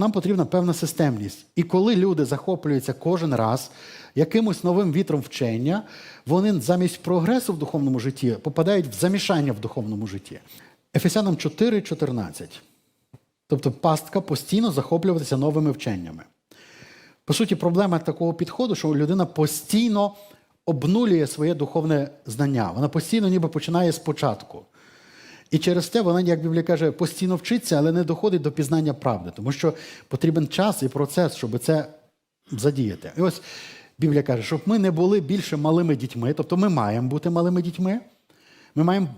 Нам потрібна певна системність. І коли люди захоплюються кожен раз якимось новим вітром вчення, вони замість прогресу в духовному житті попадають в замішання в духовному житті. Ефесянам 4,14. Тобто пастка постійно захоплюватися новими вченнями. По суті, проблема такого підходу, що людина постійно обнулює своє духовне знання. Вона постійно ніби починає спочатку. І через те вона, як Біблія каже, постійно вчиться, але не доходить до пізнання правди, тому що потрібен час і процес, щоб це задіяти. І ось Біблія каже, щоб ми не були більше малими дітьми, тобто ми маємо бути малими дітьми, ми маємо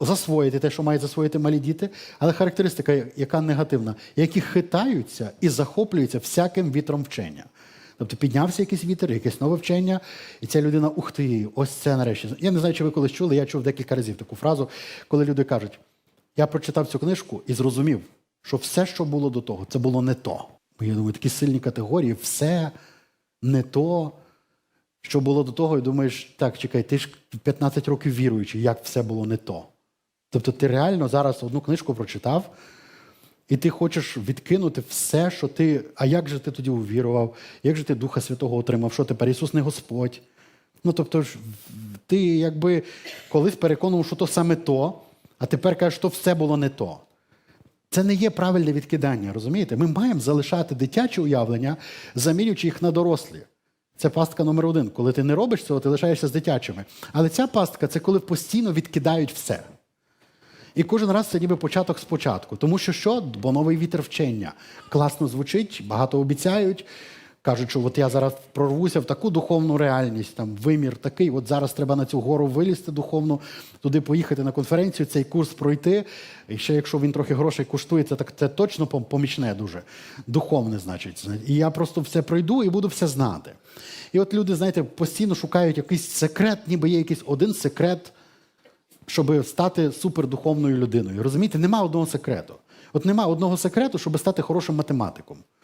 засвоїти те, що мають засвоїти малі діти, але характеристика, яка негативна, які хитаються і захоплюються всяким вітром вчення. Тобто піднявся якийсь вітер, якесь нове вчення, і ця людина, ух ти, ось це нарешті. Я не знаю, чи ви колись чули, я чув декілька разів таку фразу, коли люди кажуть: я прочитав цю книжку і зрозумів, що все, що було до того, це було не то. Бо я думаю, такі сильні категорії, все не то, що було до того, і думаєш, так, чекай, ти ж 15 років віруючий, як все було не то. Тобто ти реально зараз одну книжку прочитав, і ти хочеш відкинути все, що ти. А як же ти тоді увірував? Як же ти Духа Святого отримав? Що тепер Ісус не Господь? Ну тобто, ти якби колись переконував, що то саме то, а тепер кажеш, що все було не то. Це не є правильне відкидання, розумієте? Ми маємо залишати дитячі уявлення, замінюючи їх на дорослі. Це пастка номер один. Коли ти не робиш цього, ти лишаєшся з дитячими. Але ця пастка це коли постійно відкидають все. І кожен раз це ніби початок спочатку. Тому що що? Бо новий вітер вчення. Класно звучить, багато обіцяють. Кажуть, що от я зараз прорвуся в таку духовну реальність, там вимір такий. От зараз треба на цю гору вилізти духовно, туди поїхати на конференцію, цей курс пройти. І ще якщо він трохи грошей коштує, це так це точно помічне дуже. Духовне, значить. І я просто все пройду і буду все знати. І от люди, знаєте, постійно шукають якийсь секрет, ніби є якийсь один секрет щоб стати супердуховною людиною. Розумієте, нема одного секрету. От нема одного секрету, щоб стати хорошим математиком.